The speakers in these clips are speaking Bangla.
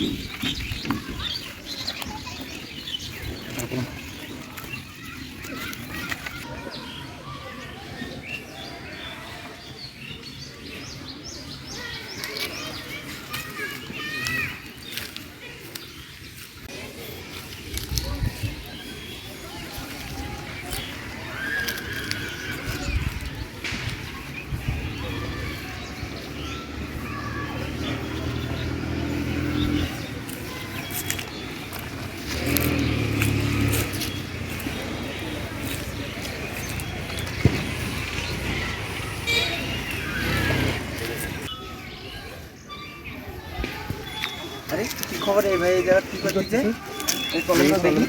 Thank you. এই ভাই এই জায়গা কি করতেছে এই কলমটা দেখি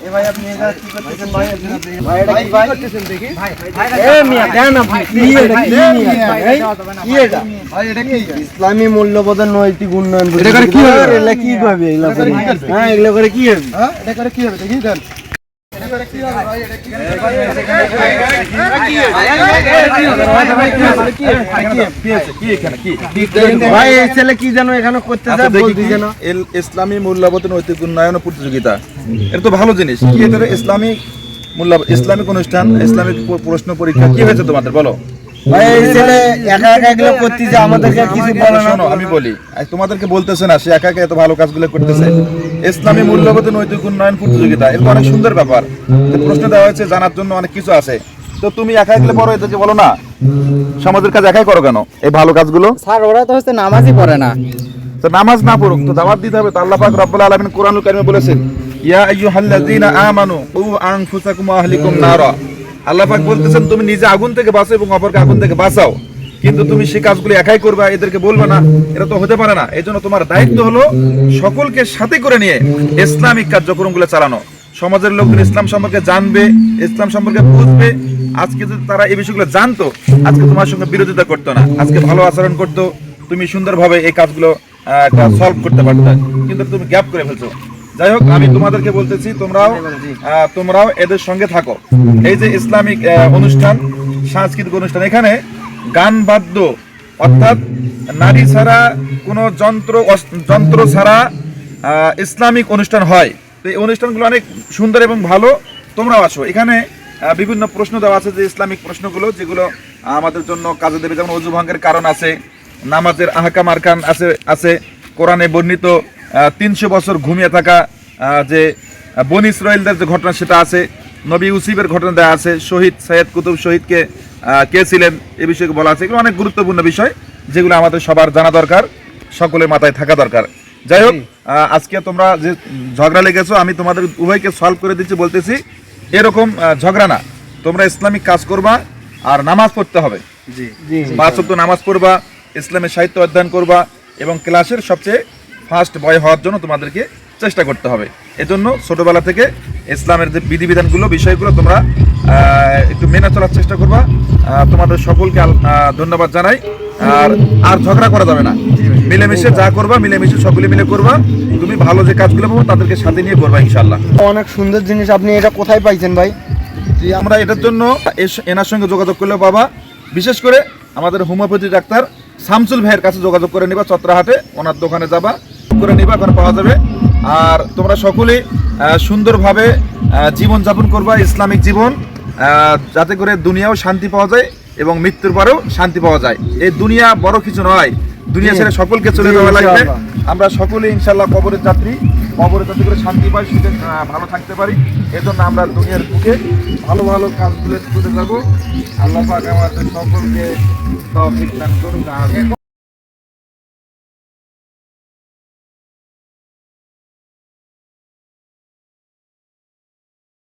এ ভাই আপনি এই জায়গা কি করতেছেন ভাই ভাই এটা কি ভাই করতেছেন দেখি এ মিয়া দেন আপনি কি এটা কি মিয়া এই, কি এটা ভাই এটা কি ইসলামী মূল্যবোধের নৈতিক উন্নয়ন এটা করে কি হবে? এগুলা কি হবে এগুলা করে হ্যাঁ এগুলা করে কি হবে হ্যাঁ এটা করে কি হবে দেখি দেন ইসলামী মূল্যবোধ নৈতিক উন্নয়ন প্রতিযোগিতা। এটা তো ভালো জিনিস। কি এটা ইসলামিক মূল্য ইসলামিক অনুষ্ঠান ইসলামিক প্রশ্ন পরীক্ষা কি হয়েছে তোমাদের? বলো। ভাই এই ছেলে একা একা এগুলো করতেছে আমাদেরকে কিছু বলে না। শোনো আমি বলি তোমাদেরকে বলতেছে না সে একা একা এত ভালো কাজগুলো করতেছে। ইসলামী মূল্যবোধ নৈতিক উন্নয়ন প্রতিযোগিতা এটা অনেক সুন্দর ব্যাপার। প্রশ্ন দেওয়া হয়েছে জানার জন্য অনেক কিছু আছে। তো তুমি একা বড় এদেরকে বলো না? সমাজের কাজ একাই করো কেন? এই ভালো কাজগুলো? স্যার ওরা তো হচ্ছে নামাজই পড়ে না। তো নামাজ না পড়ুক তো দাওয়াত দিতে হবে তো আল্লাহ পাক রব্বুল আলামিন কোরআনুল কারিমে বলেছেন ইয়া আইয়ুহাল্লাযীনা আমানু কু আনফুসাকুম ওয়া আহলিকুম নারা। আল্লাহ পাক বলতেছেন, তুমি নিজে আগুন থেকে বাঁচো এবং অপরকে আগুন থেকে বাঁচাও। কিন্তু তুমি সেই কাজগুলো একাই করবা, এদেরকে বলবে না, এটা তো হতে পারে না। এজন্য তোমার দায়িত্ব হলো সকলকে সাথে করে নিয়ে ইসলামিক কার্যক্রমগুলো চালানো। সমাজের লোকজন ইসলাম সম্পর্কে জানবে, ইসলাম সম্পর্কে বুঝবে। আজকে যদি তারা এই বিষয়গুলো জানতো, আজকে তোমার সঙ্গে বিরোধিতা করতো না। আজকে ভালো আচরণ করতো, তুমি সুন্দরভাবে এই কাজগুলো সলভ করতে পারতে। কিন্তু তুমি গ্যাপ করে ফেলছো। যাই হোক আমি তোমাদেরকে বলতেছি তোমরাও আহ, তোমরাও এদের সঙ্গে থাকো। এই যে ইসলামিক আহ, অনুষ্ঠান সাংস্কৃতিক অনুষ্ঠান এখানে গান বাদ্য অর্থাৎ নারী ছাড়া কোনো যন্ত্র যন্ত্র ছাড়া আহ, ইসলামিক অনুষ্ঠান হয়। তো এই অনুষ্ঠানগুলো অনেক সুন্দর এবং ভালো। তোমরাও আসো এখানে আহ, বিভিন্ন প্রশ্ন দেওয়া আছে যে ইসলামিক প্রশ্নগুলো যেগুলো আমাদের জন্য কাজে দেবে। যেমন অজু ভঙ্গের কারণ আছে নামাজের আহকাম আরকান আছে আছে কোরআনে বর্ণিত তিনশো বছর ঘুমিয়ে থাকা যে বনি ইসরায়েলদের যে ঘটনা সেটা আছে নবী ইউসিফের ঘটনা দেওয়া আছে শহীদ সৈয়দ কুতুব শহীদকে কে ছিলেন এ বিষয়ে বলা আছে এগুলো অনেক গুরুত্বপূর্ণ বিষয় যেগুলো আমাদের সবার জানা দরকার সকলের মাথায় থাকা দরকার। যাই হোক আজকে তোমরা যে ঝগড়া লেগেছো আমি তোমাদের উভয়কে সলভ করে দিচ্ছি বলতেছি এরকম ঝগড়া না। তোমরা ইসলামিক কাজ করবা আর নামাজ পড়তে হবে। পাঁচ নামাজ পড়বা ইসলামের সাহিত্য অধ্যয়ন করবা এবং ক্লাসের সবচেয়ে ফার্স্ট বয় হওয়ার জন্য তোমাদেরকে চেষ্টা করতে হবে। এজন্য ছোটবেলা থেকে ইসলামের যে বিধিবিধানগুলো বিষয়গুলো তোমরা একটু মেনে চলার চেষ্টা করবা। তোমাদের সকলকে ধন্যবাদ জানাই। আর আর ঝগড়া করা যাবে না। মিলেমিশে যা করবা মিলেমিশে সকলে মিলে করবা। তুমি ভালো যে কাজগুলো পাবো তাদেরকে সাথে নিয়ে করবা ইনশাল্লাহ অনেক সুন্দর জিনিস আপনি এটা কোথায় পাইছেন ভাই? আমরা এটার জন্য এনার সঙ্গে যোগাযোগ করলে বাবা বিশেষ করে আমাদের হোমিওপ্যাথি ডাক্তার শামসুল ভাইয়ের কাছে যোগাযোগ করে নিবা চত্রাহাটে। ওনার দোকানে যাবা। করে নিবা ওখানে পাওয়া যাবে। আর তোমরা সকলেই সুন্দরভাবে জীবনযাপন করবা ইসলামিক জীবন যাতে করে দুনিয়াও শান্তি পাওয়া যায় এবং মৃত্যুর পরেও শান্তি পাওয়া যায়। এই দুনিয়া বড় কিছু নয়। দুনিয়া ছেড়ে সকলকে চলে যাওয়া লাগবে। আমরা সকলে ইনশাল্লাহ কবরের যাত্রী। কবরের যাত্রী করে শান্তি পাই সুখে ভালো থাকতে পারি। এজন্য আমরা দুনিয়ার বুকে ভালো ভালো কাজগুলো করে যাব। আল্লাহ পাক আমাদের সকলকে তৌফিক দান করুন